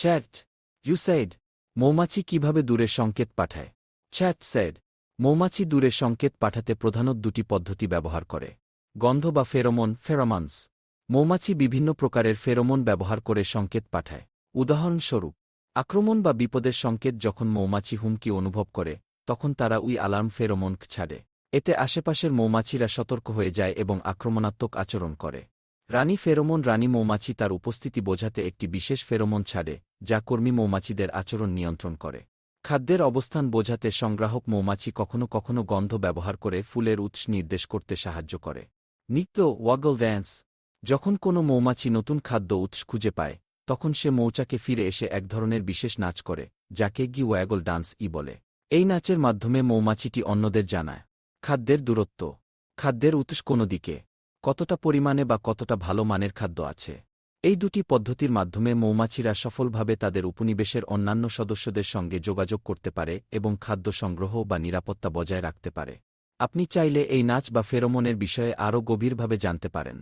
Chat, you side মৌমাছি কীভাবে দূরে সংকেত পাঠায়? চ্যাট said মৌমাছি দূরে সংকেত পাঠাতে প্রধানত দুটি পদ্ধতি ব্যবহার করে। গন্ধ বা ফেরোমন, ফেরোমন্স, মৌমাছি বিভিন্ন প্রকারের ফেরোমন ব্যবহার করে সংকেত পাঠায়। উদাহরণস্বরূপ, আক্রমণ বা বিপদের সংকেত যখন মৌমাছি হুমকি অনুভব করে, তখন তারা উই অ্যালার্ম ফেরোমন ছাড়ে। এতে আশেপাশের মৌমাছিরা সতর্ক হয়ে যায় এবং আক্রমণাত্মক আচরণ করে। রানী ফেরোমন রানী মৌমাছি তার উপস্থিতি বোঝাতে একটি বিশেষ ফেরোমন ছাড়ে, যা কর্মী মৌমাছিদের আচরণ নিয়ন্ত্রণ করে। খাদ্যের অবস্থান বোঝাতে সংগ্রাহক মৌমাছি কখনো কখনো গন্ধ ব্যবহার করে ফুলের উৎস নির্দেশ করতে সাহায্য করে। নিত্য ওয়াগল ড্যান্স যখন কোনো মৌমাছি নতুন খাদ্য উৎস খুঁজে পায়, তখন সে মৌচাকে ফিরে এসে এক ধরনের বিশেষ নাচ করে যাকে গি ওয়াগল ডান্স ই বলে। এই নাচের মাধ্যমে মৌমাছিটি অন্যদের জানায়। খাদ্যের দূরত্ব, খাদ্যের উৎস কোনো দিকে কতটা পরিমাণে বা কতটা ভালো মানের খাদ্য আছে। এই দুটি পদ্ধতির মাধ্যমে মৌমাছিরা সফলভাবে তাদের উপনিবেশের অন্যান্য সদস্যদের সঙ্গে যোগাযোগ করতে পারে এবং খাদ্য সংগ্রহ বা নিরাপত্তা বজায় রাখতে পারে। আপনি চাইলে এই নাচ বা ফেরোমনের বিষয়ে আরও গভীরভাবে জানতে পারেন।